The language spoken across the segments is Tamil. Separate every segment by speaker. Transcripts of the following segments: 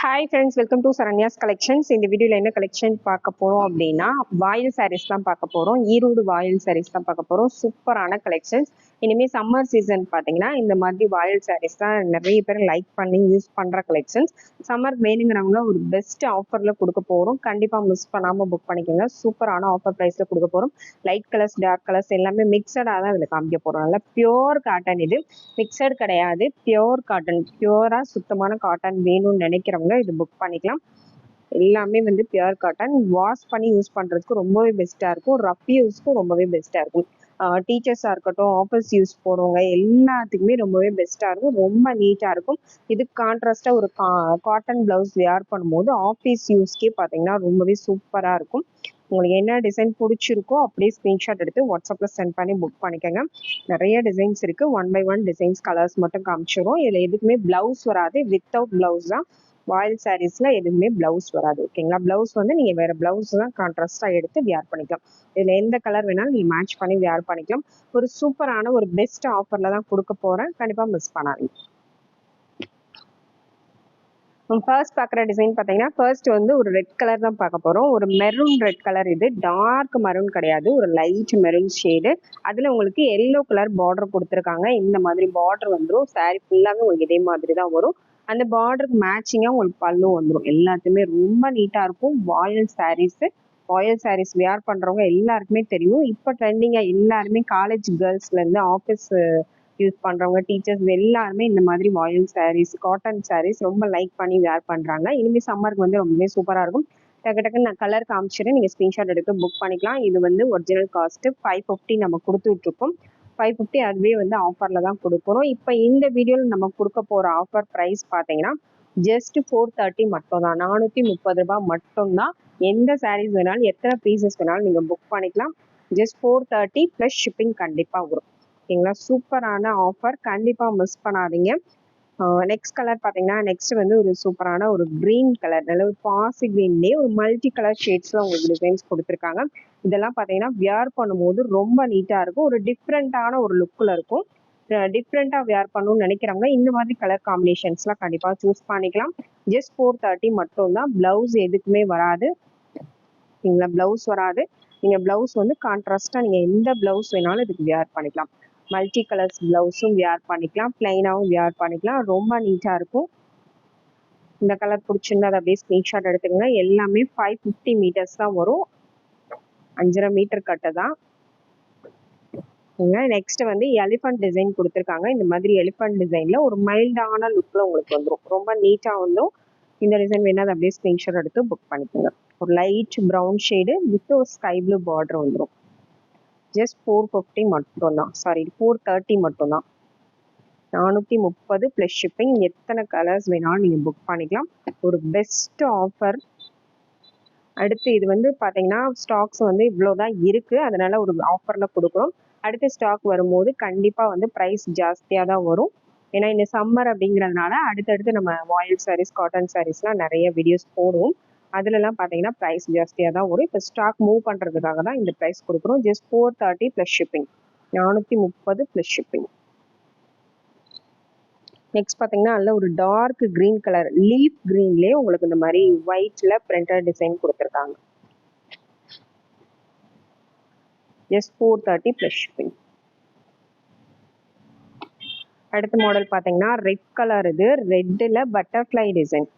Speaker 1: Hi friends welcome to Saranya's collections இந்த வீடியோவில் என்ன கலெக்ஷன் பார்க்க போகிறோம் அப்படின்னா வாயில் சாரீஸ் தான் பார்க்க போகிறோம் ஈரோடு வாயில் சாரீஸ் தான் பார்க்க போகிறோம் சூப்பரான கலெக்ஷன்ஸ் இனிமேல் சம்மர் சீசன் பார்த்தீங்கன்னா இந்த மாதிரி வாயில் சாரீஸ் தான் நிறைய பேர் லைக் பண்ணி யூஸ் பண்ணுற கலெக்ஷன்ஸ் சம்மர் வேணுங்கிறவங்க ஒரு பெஸ்ட் ஆஃபரில் கொடுக்க போகிறோம் கண்டிப்பாக மிஸ் பண்ணாமல் புக் பண்ணிக்கோங்க. சூப்பரான ஆஃபர் ப்ரைஸில் கொடுக்க போகிறோம் லைட் கலர்ஸ் டார்க் கலர்ஸ் எல்லாமே மிக்சடாக தான் இதில் காமிக்க போகிறோம் நல்லா பியோர் காட்டன் இது. மிக்சட் கிடையாது. பியோர் காட்டன் பியூராக சுத்தமான காட்டன் வேணும்னு நினைக்கிறவங்க இது புக் பண்ணிக்கலாம். எல்லாமே வந்து பியோர் காட்டன் வாஷ் பண்ணி யூஸ் பண்ணுறதுக்கு ரொம்பவே பெஸ்ட்டாக இருக்கும். ரஃப் யூஸ்க்கும் ரொம்பவே பெஸ்ட்டாக இருக்கும். டீச்சர்ஸாக இருக்கட்டும் ஆஃபீஸ் யூஸ் போகிறவங்க எல்லாத்துக்குமே ரொம்பவே பெஸ்ட்டாக இருக்கும். ரொம்ப நீட்டாக இருக்கும். இது கான்ட்ராஸ்டாக ஒரு கா காட்டன் ப்ளவுஸ் வேர் பண்ணும்போது ஆஃபீஸ் யூஸ்க்கே பார்த்தீங்கன்னா ரொம்பவே சூப்பராக இருக்கும். உங்களுக்கு என்ன டிசைன் பிடிச்சிருக்கோ அப்படியே ஸ்க்ரீன்ஷாட் எடுத்து வாட்ஸ்அப்பில் சென்ட் பண்ணி புக் பண்ணிக்கோங்க. நிறைய டிசைன்ஸ் இருக்குது one by one designs colours மட்டும் காமிச்சிடும் இதில் எதுக்குமே ப்ளவுஸ் வராது. வித்தவுட் ப்ளவுஸ் தான். வாயில் சாரீஸ்ல எதுவுமே பிளவுஸ் வராது ஓகேங்களா பிளவுஸ் வந்து நீங்க வேற பிளவுஸ் தான் கான்ட்ராஸ்டா எடுத்து வியர் பண்ணிக்கலாம். இதுல எந்த கலர் வேணாலும் நீங்க மேட்ச் பண்ணி வியர் பண்ணிக்கலாம். ஒரு சூப்பரான ஒரு பெஸ்ட் ஆஃபர்ல தான் கொடுக்க போறேன். கண்டிப்பா மிஸ் பண்ணாதீங்க. ஃபர்ஸ்ட் பார்க்குற டிசைன் பார்த்தீங்கன்னா ஃபர்ஸ்ட் வந்து ஒரு ரெட் கலர் தான் பார்க்க போகிறோம் ஒரு மெரூன் ரெட் கலர் இது. டார்க் மெரூன் கிடையாது. ஒரு லைட் மெரூன் ஷேடு அதில் உங்களுக்கு எல்லோ கலர் பார்டர் கொடுத்துருக்காங்க. இந்த மாதிரி பார்டர் வந்துடும் சாரி ஃபுல்லாகவே உங்களுக்கு இதே மாதிரி தான் வரும். அந்த பார்டருக்கு மேட்சிங்காக உங்களுக்கு பல்லும் வந்துடும் எல்லாத்தையுமே ரொம்ப நீட்டாக இருக்கும். வாயல் சாரீஸு வாயல் சாரீஸ் வேர் பண்ணுறவங்க எல்லாருக்குமே தெரியும். இப்போ ட்ரெண்டிங்காக எல்லாருமே காலேஜ் கேர்ள்ஸ்லேருந்து ஆஃபீஸ் யூஸ் பண்ணுறவங்க டீச்சர்ஸ் எல்லாருமே இந்த மாதிரி வாயல் சாரீஸ் காட்டன் சாரீஸ் ரொம்ப லைக் பண்ணி வேர் பண்ணுறாங்க இனிமேல் சம்மருக்கு வந்து ரொம்பவே சூப்பராக இருக்கும். டக்கு டக்குன்னு நான் கலர் காமிச்சிட்டு நீங்கள் ஸ்க்ரீன்ஷாட் எடுத்து புக் பண்ணிக்கலாம். இது வந்து ஒரிஜினல் காஸ்ட்டு ஃபைவ் ஃபிஃப்டி நம்ம கொடுத்துட்ருக்கோம் ஃபைவ் ஃபிஃப்டி அதுவே வந்து ஆஃபரில் தான் கொடுக்குறோம் இப்போ இந்த வீடியோவில் நம்ம கொடுக்க போகிற ஆஃபர் ப்ரைஸ் பார்த்தீங்கன்னா ஜஸ்ட் ஃபோர் தேர்ட்டி மட்டும் தான் நானூற்றி முப்பது ரூபாய் மட்டும்தான். எந்த சாரீஸ் வேணாலும் எத்தனை பீசஸ் வேணாலும் நீங்கள் புக் பண்ணிக்கலாம். Just four thirty plus shipping கண்டிப்பாக வரும். ஓகேங்களா? சூப்பரான ஆஃபர் கண்டிப்பாக மிஸ் பண்ணாதீங்க. நெக்ஸ்ட் கலர் பார்த்தீங்கன்னா நெக்ஸ்ட் வந்து ஒரு சூப்பரான ஒரு க்ரீன் கலர் நல்ல ஒரு பாசி க்ரீன்லேயே ஒரு மல்டி கலர் ஷேட்ஸில் உங்களுக்கு டிசைன்ஸ் கொடுத்துருக்காங்க. இதெல்லாம் பார்த்தீங்கன்னா வியர் பண்ணும்போது ரொம்ப நீட்டாக இருக்கும். ஒரு டிஃப்ரெண்ட்டான ஒரு லுக்கில் இருக்கும். டிஃப்ரெண்ட்டாக வியர் பண்ணணும்னு நினைக்கிறவங்க இந்த மாதிரி கலர் காம்பினேஷன்ஸ்லாம் கண்டிப்பாக சூஸ் பண்ணிக்கலாம். ஜஸ்ட் ஃபோர் தேர்ட்டி மட்டும் தான் ப்ளவுஸ் எதுக்குமே வராது. சரிங்களா ப்ளவுஸ் வராது. நீங்கள் ப்ளவுஸ் வந்து கான்ட்ராஸ்ட்டாக நீங்கள் எந்த ப்ளவுஸ் வேணாலும் இதுக்கு வியர் பண்ணிக்கலாம். மல்டி கலர்ஸ் ப்ளவுஸும் வியர் பண்ணிக்கலாம் பிளைனாகவும் வியர் பண்ணிக்கலாம். ரொம்ப நீட்டாக இருக்கும். இந்த கலர் பிடிச்சிருந்தா அதை அப்படியே ஸ்க்ரீன்ஷாட் எடுத்துக்கோங்க. எல்லாமே ஃபைவ் ஃபிஃப்டி மீட்டர்ஸ் தான் வரும். அஞ்சரை மீட்டர் கட்டை தான். நெக்ஸ்ட் வந்து எலிஃபண்ட் டிசைன் கொடுத்துருக்காங்க. இந்த மாதிரி எலிஃபண்ட் டிசைனில் ஒரு மைல்டான லுக்கில் உங்களுக்கு வந்துடும் ரொம்ப நீட்டாக வந்தும் இந்த டிசைன் வேணால் அதை அப்படியே ஸ்க்ரீன்ஷாட் எடுத்து புக் பண்ணிக்கோங்க. ஒரு லைட் ப்ரௌன் ஷேடு வித் ஒரு ஸ்கை ப்ளூ பார்டர் வந்துடும் ஜஸ்ட் ஃபோர் ஃபிஃப்டி மட்டும்தான். சாரி ஃபோர் தேர்ட்டி மட்டும்தான். நானூற்றி முப்பது ப்ளஸ் ஷிப்பிங் எத்தனை கலர்ஸ் வேணாலும் நீங்கள் புக் பண்ணிக்கலாம். ஒரு பெஸ்ட் ஆஃபர் அடுத்து இது வந்து பார்த்தீங்கன்னா ஸ்டாக்ஸ் வந்து இவ்வளோ தான் இருக்குது அதனால் ஒரு ஆஃபரில் கொடுக்குறோம். அடுத்த ஸ்டாக் வரும்போது கண்டிப்பாக வந்து ப்ரைஸ் ஜாஸ்தியாக தான் வரும். ஏன்னா இந்த சம்மர் அப்படிங்கிறதுனால அடுத்தடுத்து நம்ம வாயில் சாரீஸ் காட்டன் சாரீஸ்லாம் நிறைய வீடியோஸ் போடுவோம். அதுலலாம் பார்த்தீங்கன்னா ப்ரைஸ் ஜாஸ்தியாக தான் வரும். இப்போ ஸ்டாக் மூவ் பண்ணுறதுக்காக தான் இந்த ப்ரைஸ் கொடுக்குறோம். Just four thirty plus shipping நானூற்றி முப்பது ப்ளஸ் ஷிப்பிங் நெக்ஸ்ட் பார்த்தீங்கன்னா நல்ல ஒரு டார்க் க்ரீன் கலர் லீஃப் க்ரீன்லேயே உங்களுக்கு இந்த மாதிரி ஒயிட்ல பிரிண்டட் டிசைன் கொடுத்துருக்காங்க. Just four thirty plus shipping அடுத்த மாடல் பார்த்தீங்கன்னா ரெட் கலர் இது. ரெட்டில் பட்டர்ஃப்ளை டிசைன்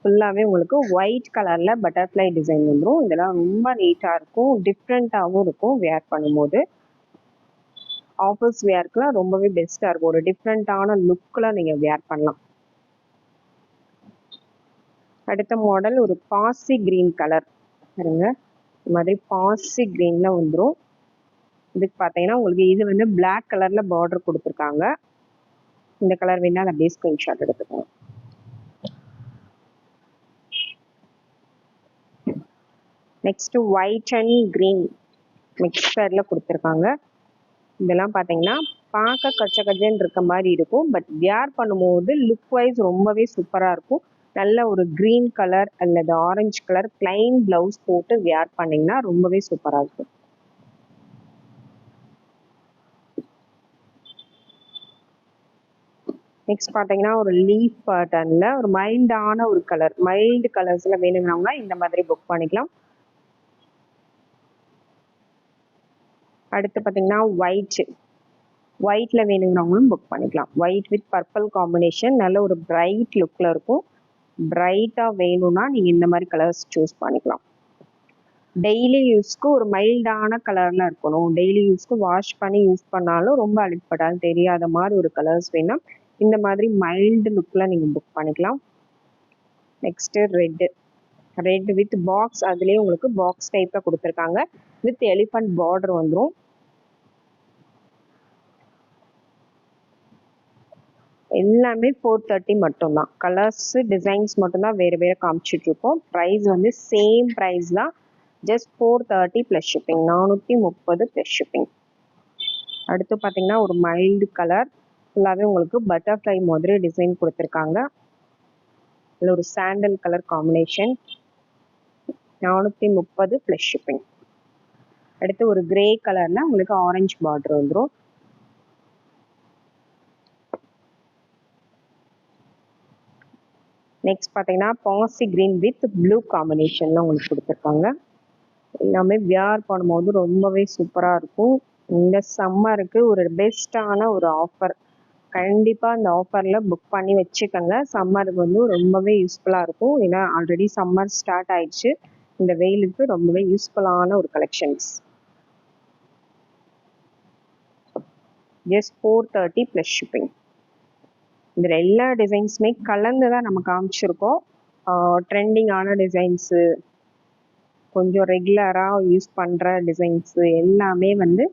Speaker 1: ஃபுல்லாகவே உங்களுக்கு ஒயிட் கலரில் பட்டர்ஃப்ளை டிசைன் வந்துடும் இதெல்லாம் ரொம்ப நீட்டாக இருக்கும். டிஃப்ரெண்ட்டாகவும் இருக்கும் வேர் பண்ணும்போது. ஆஃபீஸ் வேர்க்கெலாம் ரொம்பவே பெஸ்ட்டாக இருக்கும். ஒரு டிஃப்ரெண்ட்டான லுக்கில் நீங்கள் வேர் பண்ணலாம். அடுத்த மாடல் ஒரு பாசி க்ரீன் கலர் பாருங்க. இந்த மாதிரி பாசி க்ரீனில் வந்துடும் இதுக்கு பார்த்தீங்கன்னா உங்களுக்கு இது வந்து பிளாக் கலரில் பார்டர் கொடுத்துருக்காங்க. இந்த கலர் வேணால் அப்படியே ஸ்க்ரீன்ஷாட் எடுத்துக்கோங்க நெக்ஸ்ட் ஒயிட் அண்ட் க்ரீன் மிக்சரில் கொடுத்துருக்காங்க. இதெல்லாம் பார்த்தீங்கன்னா பார்க்க கச்ச கச்சன்னு இருக்க மாதிரி இருக்கும். பட் வியர் பண்ணும்போது லுக் வைஸ் ரொம்பவே சூப்பராக இருக்கும். நல்ல ஒரு க்ரீன் கலர் அல்லது ஆரஞ்சு கலர் பிளைன் ப்ளவுஸ் போட்டு வியர் பண்ணிங்கன்னா ரொம்பவே சூப்பராக இருக்கும். நெக்ஸ்ட் பார்த்தீங்கன்னா ஒரு லீஃப் பேட்டர்னில் ஒரு மைல்டான ஒரு கலர் மைல்டு கலர்ஸில் வேணுங்கிறவங்க இந்த மாதிரி புக் பண்ணிக்கலாம். அடுத்து பார்த்தீங்கன்னா ஒயிட் ஒயிட்டில் வேணுங்கிறவங்களும் புக் பண்ணிக்கலாம். ஒயிட் வித் பர்பிள் காம்பினேஷன் நல்ல ஒரு பிரைட் லுக்கில் இருக்கும். பிரைட்டாக வேணும்னா நீங்கள் இந்த மாதிரி கலர்ஸ் சூஸ் பண்ணிக்கலாம். டெய்லி யூஸ்க்கு ஒரு மைல்டான கலரில் இருக்கணும். டெய்லி யூஸ்க்கு வாஷ் பண்ணி யூஸ் பண்ணாலும் ரொம்ப அழுப்படாது தெரியாத மாதிரி ஒரு கலர்ஸ் வேணும் இந்த மாதிரி மைல்டு லுக்கில் நீங்கள் புக் பண்ணிக்கலாம். Next red red with box அதுலேயே உங்களுக்கு பாக்ஸ் டைப்பில் கொடுத்துருக்காங்க. வித் எலிஃபண்ட் பார்டர் வந்துடும் எல்லாமே ஃபோர் தேர்ட்டி மட்டும்தான். கலர்ஸ் டிசைன்ஸ் மட்டும்தான் வேறு வேறு காமிச்சிட்டு இருக்கோம் ப்ரைஸ் வந்து சேம் ப்ரைஸ் தான். Just four thirty plus shipping நானூற்றி முப்பது ப்ளஸ் ஷிப்பிங் அடுத்து பார்த்தீங்கன்னா ஒரு மைல்டு கலர் ஃபுல்லாகவே உங்களுக்கு பட்டர்ஃப்ளை மாதிரி டிசைன் கொடுத்துருக்காங்க. இதில் ஒரு சாண்டல் கலர் காம்பினேஷன் நானூற்றி முப்பது ப்ளஸ் ஷிப்பிங் அடுத்து ஒரு கிரே கலரில் உங்களுக்கு ஆரஞ்சு பார்டர் வந்துடும் நெக்ஸ்ட் பார்த்தீங்கன்னா பாசி கிரீன் வித் ப்ளூ காம்பினேஷன்ல உங்களுக்கு கொடுத்துருக்காங்க. எல்லாமே வியார் பண்ணும்போது ரொம்பவே சூப்பராக இருக்கும். இந்த சம்மருக்கு ஒரு பெஸ்ட்டான ஒரு ஆஃபர் கண்டிப்பாக அந்த ஆஃபரில் புக் பண்ணி வச்சுக்கோங்க. சம்மருக்கு வந்து ரொம்பவே யூஸ்ஃபுல்லாக இருக்கும். ஏன்னா ஆல்ரெடி சம்மர் ஸ்டார்ட் ஆயிடுச்சு. இந்த வெயிலுக்கு ரொம்பவே யூஸ்ஃபுல்லான ஒரு collections just four thirty plus shipping இதில் எல்லா டிசைன்ஸுமே கலந்து தான் நம்ம காமிச்சிருக்கோம். ட்ரெண்டிங்கான டிசைன்ஸு கொஞ்சம் ரெகுலராக யூஸ் பண்ணுற டிசைன்ஸு எல்லாமே வந்து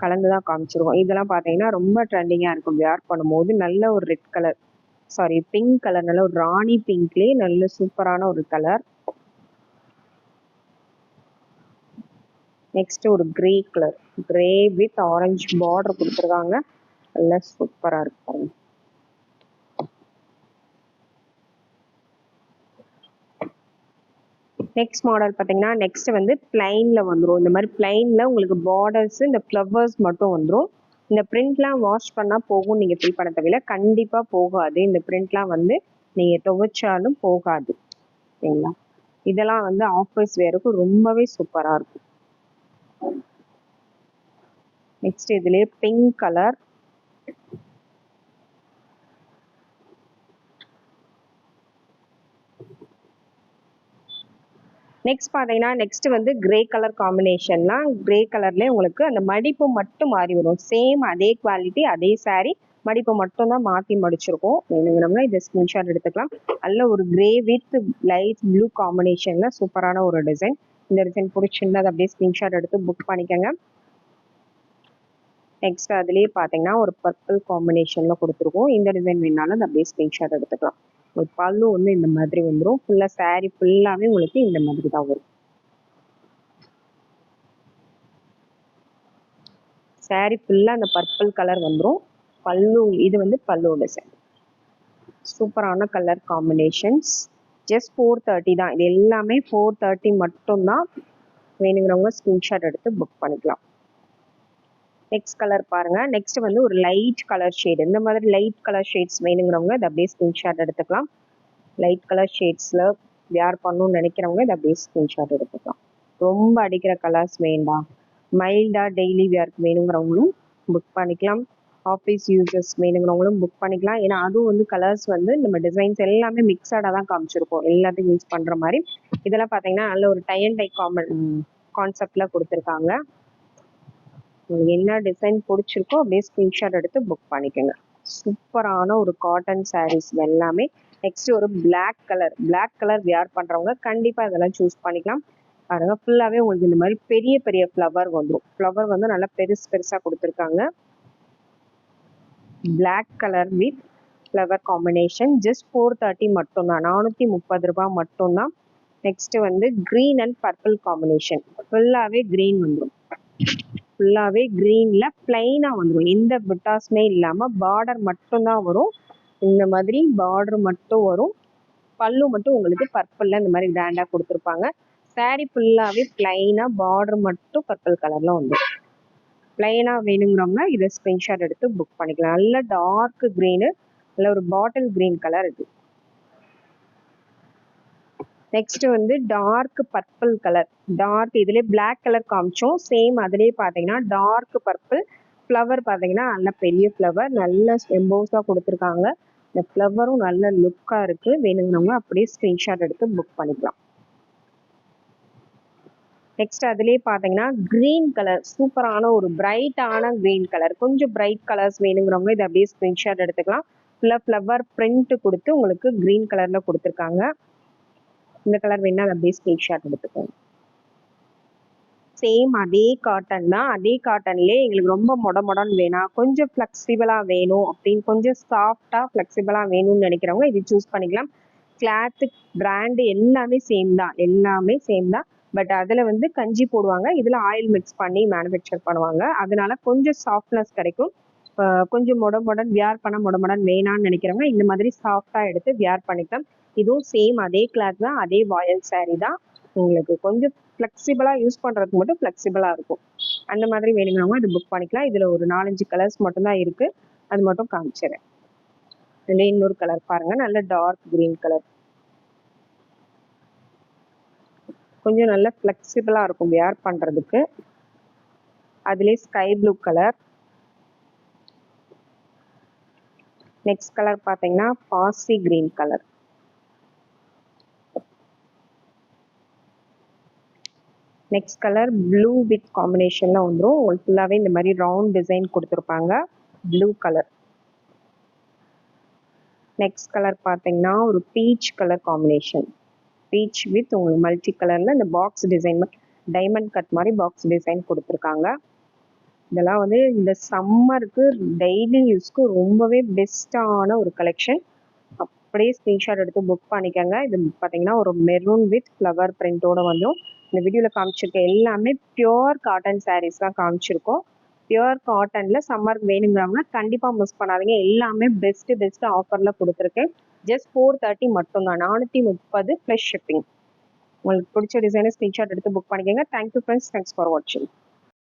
Speaker 1: கலந்து தான் காமிச்சிருக்கோம். இதெல்லாம் பார்த்தீங்கன்னா ரொம்ப ட்ரெண்டிங்காக இருக்கும். வியர் பண்ணும்போது நல்ல ஒரு red colour sorry pink colour நல்ல ஒரு ராணி பிங்க்லேயே நல்ல சூப்பரான ஒரு கலர் நெக்ஸ்ட் ஒரு grey colour grey with orange border கொடுத்துருக்காங்க. நல்லா சூப்பராக இருக்கும் நெக்ஸ்ட் மாடல் பார்த்தீங்கன்னா நெக்ஸ்ட் வந்து பிளைனில் வந்துடும் இந்த மாதிரி பிளைனில் உங்களுக்கு பார்டர்ஸ் இந்த ஃப்ளவர்ஸ் மட்டும் வந்துடும் இந்த பிரிண்ட்லாம் வாஷ் பண்ணால் போகும் நீங்கள் ஃபில் பண்ண தேவையில்ல. கண்டிப்பாக போகாது. இந்த பிரிண்ட்லாம் வந்து நீங்கள் துவைச்சாலும் போகாது. சரிங்களா? இதெல்லாம் வந்து ஆஃபர்ஸ் வேறுக்கும் ரொம்பவே சூப்பராக இருக்கும். நெக்ஸ்ட் இதுலேயே பிங்க் கலர் நெக்ஸ்ட் பார்த்தீங்கன்னா நெக்ஸ்ட் வந்து கிரே கலர் காம்பினேஷன்லாம் கிரே கலர்லேயே உங்களுக்கு அந்த மடிப்பு மட்டும் மாறி வரும். சேம் அதே குவாலிட்டி அதே சாரீ மடிப்பு மட்டும் தான் மாற்றி மடிச்சிருக்கோம். வேணுங்கிறவங்க இதை ஸ்க்ரீன்ஷாட் எடுத்துக்கலாம். அதில் ஒரு கிரே வித் லைட் ப்ளூ காம்பினேஷனில் சூப்பரான ஒரு டிசைன் இந்த டிசைன் பிடிச்சிருந்தா அதை அப்படியே ஸ்க்ரீன்ஷாட் எடுத்து புக் பண்ணிக்கோங்க. நெக்ஸ்ட் அதுலேயே பார்த்தீங்கன்னா ஒரு பர்பிள் காம்பினேஷனில் கொடுத்துருக்கோம். இந்த டிசைன் வேணாலும் அதை அப்படியே ஸ்க்ரீன்ஷாட் எடுத்துக்கலாம். ஒரு பல்லு வந்து இந்த மாதிரி வந்துடும் ஃபுல்லாக சாரீ ஃபுல்லாகவே உங்களுக்கு இந்த மாதிரி தான் வரும். சாரீ ஃபுல்லாக அந்த பர்பிள் கலர் வந்துடும் பல்லு இது வந்து பல்லு டிசைன் சூப்பரான colour combinations just four thirty தான். இது எல்லாமே ஃபோர் தேர்ட்டி மட்டும்தான் வேணுங்கிறவங்க ஸ்க்ரீன்ஷாட் எடுத்து புக் பண்ணிக்கலாம். நெக்ஸ்ட் கலர் பாருங்க. நெக்ஸ்ட் வந்து ஒரு லைட் கலர் ஷேட் இந்த மாதிரி லைட் கலர் ஷேட்ஸ் வேணுங்கிறவங்க இதை அப்படியே ஸ்க்ரீன்ஷாட் எடுத்துக்கலாம். லைட் கலர் ஷேட்ஸில் யார் பண்ணணும்னு நினைக்கிறவங்க இதை அப்படியே ஸ்க்ரீன்ஷாட் எடுத்துக்கலாம். ரொம்ப அடிக்கிற கலர்ஸ் வேண்டாம். மைல்டாக டெய்லி வியர்க்கு வேணுங்கிறவங்களும் புக் பண்ணிக்கலாம். ஆஃபீஸ் யூசர்ஸ் வேணுங்கிறவங்களும் புக் பண்ணிக்கலாம். ஏன்னா அதுவும் வந்து கலர்ஸ் வந்து நம்ம டிசைன்ஸ் எல்லாமே மிக்சடாக தான் காமிச்சிருக்கோம். எல்லாத்தையும் யூஸ் பண்ணுற மாதிரி. இதெல்லாம் பார்த்தீங்கன்னா நல்ல ஒரு டை அண்ட் டை காமன் கான்செப்டில் கொடுத்துருக்காங்க. உங்களுக்கு என்ன டிசைன் பிடிச்சிருக்கோ அப்படியே ஸ்க்ரீன்ஷாட் எடுத்து புக் பண்ணிக்கோங்க. சூப்பரான ஒரு காட்டன் சாரீஸ் எல்லாமே. நெக்ஸ்ட் ஒரு black colour black colour wear பண்ணுறவங்க கண்டிப்பாக இதெல்லாம் சூஸ் பண்ணிக்கலாம். பாருங்க ஃபுல்லாகவே உங்களுக்கு இந்த மாதிரி பெரிய பெரிய ஃப்ளவர் வந்துடும் ஃப்ளவர் வந்து நல்லா பெருசு பெருசாக கொடுத்துருக்காங்க. Black colour with flower combination just four thirty மட்டும்தான். நானூற்றி முப்பது ரூபாய் மட்டும்தான். நெக்ஸ்ட் வந்து க்ரீன் அண்ட் பர்பிள் காம்பினேஷன் ஃபுல்லாகவே க்ரீன் வந்துடும் ஃபுல்லாகவே க்ரீனில் பிளைனாக வந்துடும் எந்த பிட்டாஸுமே இல்லாமல் பார்டர் மட்டும்தான் வரும். இந்த மாதிரி பார்டர் மட்டும் வரும். பல்லு மட்டும் உங்களுக்கு பர்பிளில் இந்த மாதிரி கிராண்டாக கொடுத்துருப்பாங்க. சாரீ ஃபுல்லாகவே பிளைனாக பார்டர் மட்டும் பர்பிள் கலரில் வந்துடும் பிளைனாக வேணுங்கிறவங்க இதை ஸ்க்ரீன்ஷாட் எடுத்து புக் பண்ணிக்கலாம். நல்ல டார்க் க்ரீனு நல்ல ஒரு பாட்டில் கிரீன் கலர் இது. நெக்ஸ்ட் வந்து டார்க் பர்பிள் கலர் டார்க் இதுலேயே பிளாக் கலர் காமிச்சோம். சேம் அதுலேயே பார்த்தீங்கன்னா டார்க் பர்பிள் ஃப்ளவர் பார்த்தீங்கன்னா நல்ல பெரிய ஃப்ளவர் நல்ல எம்போஸாக கொடுத்துருக்காங்க. இந்த ஃப்ளவரும் நல்ல லுக்காக இருக்குது வேணுங்கிறவங்க அப்படியே ஸ்க்ரீன்ஷாட் எடுத்து புக் பண்ணிக்கலாம். நெக்ஸ்ட் அதுலேயே பார்த்தீங்கன்னா க்ரீன் கலர் சூப்பரான ஒரு பிரைட்டான க்ரீன் கலர் கொஞ்சம் பிரைட் கலர்ஸ் வேணுங்கிறவங்க இதை அப்படியே ஸ்க்ரீன்ஷாட் எடுத்துக்கலாம். ஃபுல்லாக ஃப்ளவர் பிரிண்ட் கொடுத்து உங்களுக்கு க்ரீன் கலரில் கொடுத்துருக்காங்க. இந்த கலர் வேணால் அதை அப்படியே ஸ்க்ரீன்ஷாட் எடுத்துக்கோங்க. சேம் அதே காட்டன் தான். அதே காட்டன்லேயே எங்களுக்கு ரொம்ப மொட மொடன்னு வேணாம். கொஞ்சம் ஃப்ளெக்சிபிளாக வேணும் அப்படின்னு கொஞ்சம் சாஃப்டாக ஃப்ளெக்சிபிளாக வேணும்னு நினைக்கிறவங்க இது சூஸ் பண்ணிக்கலாம். கிளாத்து பிராண்டு எல்லாமே சேம் தான். எல்லாமே சேம் தான். பட் அதில் வந்து கஞ்சி போடுவாங்க. இதில் ஆயில் மிக்ஸ் பண்ணி மேனுஃபேக்சர் பண்ணுவாங்க. அதனால கொஞ்சம் சாஃப்ட்னஸ் கிடைக்கும். கொஞ்சம் மொட மொடன் பண்ண மொட மொடன் வேணான்னு நினைக்கிறவங்க இந்த மாதிரி சாஃப்டாக எடுத்து வியார் பண்ணிக்கலாம். இதுவும் சேம் அதே கிளாத் தான் அதே வாயல் சாரீ தான். உங்களுக்கு கொஞ்சம் ஃப்ளெக்சிபிளாக யூஸ் பண்ணுறதுக்கு மட்டும் ஃப்ளெக்சிபிளாக இருக்கும். அந்த மாதிரி வேணுங்கிறவங்க இது புக் பண்ணிக்கலாம். இதில் ஒரு நாலஞ்சு கலர்ஸ் மட்டும்தான் இருக்குது அது மட்டும் காமிச்சிடுறேன் இதில் இன்னொரு கலர் பாருங்கள் நல்ல டார்க் க்ரீன் கலர் கொஞ்சம் நல்ல ஃப்ளெக்சிபிளாக இருக்கும் வேர் பண்ணுறதுக்கு அதுலேயே sky blue colour next colour பார்த்தீங்கன்னா பாசி green colour next colour blue with காம்பினேஷனில் வந்துடும் உங்களுக்கு ஃபுல்லாகவே இந்த மாதிரி ரவுண்ட் டிசைன் கொடுத்துருப்பாங்க. ப்ளூ கலர் நெக்ஸ்ட் கலர் பார்த்தீங்கன்னா ஒரு peach colour combination peach with உங்களுக்கு மல்டி கலரில் இந்த பாக்ஸ் டிசைன் டைமண்ட் கட் மாதிரி பாக்ஸ் டிசைன் கொடுத்துருக்காங்க. இதெல்லாம் வந்து இந்த சம்மருக்கு டெய்லி யூஸ்க்கு ரொம்பவே பெஸ்ட்டான ஒரு கலெக்ஷன் அப்படியே ஸ்க்ரீன்ஷாட் எடுத்து புக் பண்ணிக்கோங்க. இது பார்த்தீங்கன்னா ஒரு மெரூன் வித் ஃப்ளவர் பிரிண்டோட வந்துடும் இந்த வீடியோவில் காமிச்சிருக்க எல்லாமே பியோர் காட்டன் சாரீஸ் தான் காமிச்சிருக்கோம். பியோர் காட்டனில் சம்மருக்கு வேணுங்கிறவங்க கண்டிப்பாக மிஸ் பண்ணாதீங்க. எல்லாமே பெஸ்ட்டு பெஸ்ட்டு ஆஃபரில் கொடுத்துருக்கேன். ஜஸ்ட் ஃபோர் தேர்ட்டி மட்டும்தான். நானூற்றி முப்பது ப்ளஸ் ஷிப்பிங் உங்களுக்கு பிடிச்ச டிசைனை ஸ்க்ரீன்ஷாட் எடுத்து புக் பண்ணிக்கோங்க. தேங்க்யூ ஃப்ரெண்ட்ஸ் தேங்க்ஸ் ஃபார் வாட்சிங்